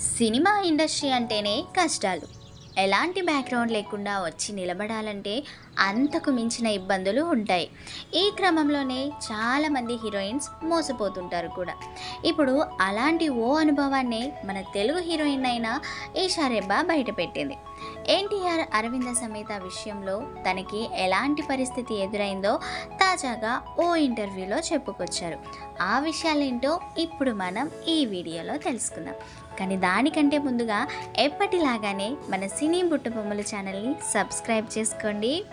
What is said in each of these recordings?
Cinema industry అంటేనే కష్టాలు. ఎలాంటి బ్యాక్గ్రౌండ్ లేకుండా వచ్చి నిలబడాలంటే అంతకు మించిన ఇబ్బందులు ఉంటాయి. ఈ క్రమంలోనే చాలామంది హీరోయిన్స్ మోసపోతుంటారు కూడా. ఇప్పుడు అలాంటి ఓ అనుభవాన్ని మన తెలుగు హీరోయిన్ అయిన ఈషారెబ్బా బయటపెట్టింది. ఎన్టీఆర్ అరవింద సమేత విషయంలో తనకి ఎలాంటి పరిస్థితి ఎదురైందో తాజాగా ఓ ఇంటర్వ్యూలో చెప్పుకొచ్చారు. ఆ విషయాలేంటో ఇప్పుడు మనం ఈ వీడియోలో తెలుసుకుందాం. కానీ దానికంటే ముందుగా ఎప్పటిలాగానే మన సినీ బుట్టబొమ్మల ఛానల్ని సబ్స్క్రైబ్ చేసుకోండి.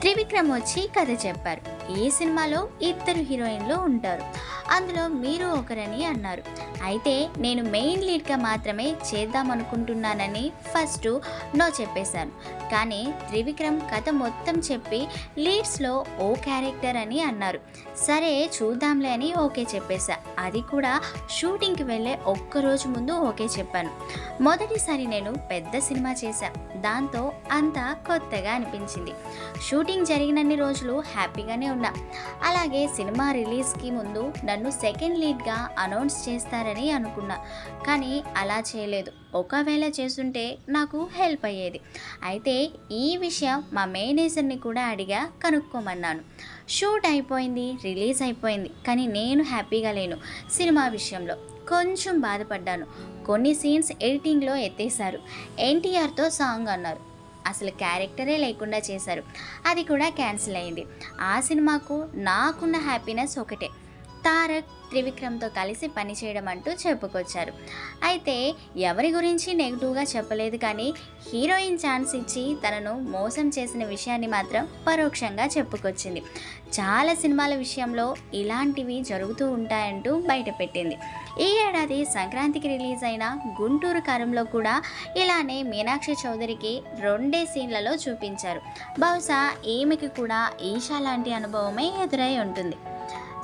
త్రివిక్రమ్ వచ్చి కథ చెప్పారు. ఈ సినిమాలో ఇద్దరు హీరోయిన్లు ఉంటారు? అందులో మీరు ఒకరని అన్నారు. అయితే నేను మెయిన్ లీడ్గా మాత్రమే చేద్దామనుకుంటున్నానని ఫస్ట్ నో చెప్పేశాను. కానీ త్రివిక్రమ్ కథ మొత్తం చెప్పి లీడ్స్లో ఓ క్యారెక్టర్ అని అన్నారు. సరే చూద్దాంలే అని ఓకే చెప్పేశా. అది కూడా షూటింగ్కి వెళ్ళే ఒక్కరోజు ముందు ఓకే చెప్పాను. మొదటిసారి నేను పెద్ద సినిమా చేశా. దాంతో అంతా కొత్తగా అనిపించింది. షూటింగ్ జరిగినన్ని రోజులు హ్యాపీగానే ఉన్నా. అలాగే సినిమా రిలీజ్కి ముందు నన్ను సెకండ్ లీడ్గా అనౌన్స్ చేస్తారని అనుకున్నా. కానీ అలా చేయలేదు. ఒకవేళ చేస్తుంటే నాకు హెల్ప్ అయ్యేది. అయితే ఈ విషయం మా మేనేజర్ని కూడా అడిగా కనుక్కోమన్నాను. షూట్ అయిపోయింది రిలీజ్ అయిపోయింది. కానీ నేను హ్యాపీగా లేను సినిమా విషయంలో. కొంచెం బాధపడ్డాను. కొన్ని సీన్స్ ఎడిటింగ్లో ఎత్తేశారు. ఎన్టీఆర్తో సాంగ్ అన్నారు. అసలు క్యారెక్టరే లేకుండా చేశారు. అది కూడా క్యాన్సిల్ అయింది. ఆ సినిమాకు నాకున్న హ్యాపీనెస్ ఒకటే. తారక్ త్రివిక్రమ్తో కలిసి పనిచేయడం అంటూ చెప్పుకొచ్చారు. అయితే ఎవరి గురించి నెగిటివ్గా చెప్పలేదు కానీ హీరోయిన్ ఛాన్స్ ఇచ్చి తనను మోసం చేసిన విషయాన్ని మాత్రం పరోక్షంగా చెప్పుకొచ్చింది. చాలా సినిమాల విషయంలో ఇలాంటివి జరుగుతూ ఉంటాయంటూ బయటపెట్టింది. ఈ ఏడాది సంక్రాంతికి రిలీజ్ అయిన గుంటూరు కారంలో కూడా ఇలానే మీనాక్షి చౌదరికి రెండే సీన్లలో చూపించారు. బహుశా ఈమెకి కూడా ఈషా లాంటి అనుభవమే ఎదురై ఉంటుంది.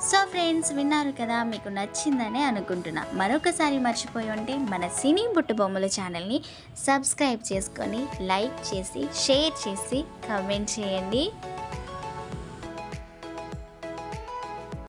సో ఫ్రెండ్స్ విన్నారు కదా మీకు నచ్చిందనే అనుకుంటున్నా. మరొకసారి మర్చిపోయి ఉంటే మన సినీ బుట్టు బొమ్మల ఛానల్ని సబ్స్క్రైబ్ చేసుకొని లైక్ చేసి షేర్ చేసి కమెంట్ చేయండి.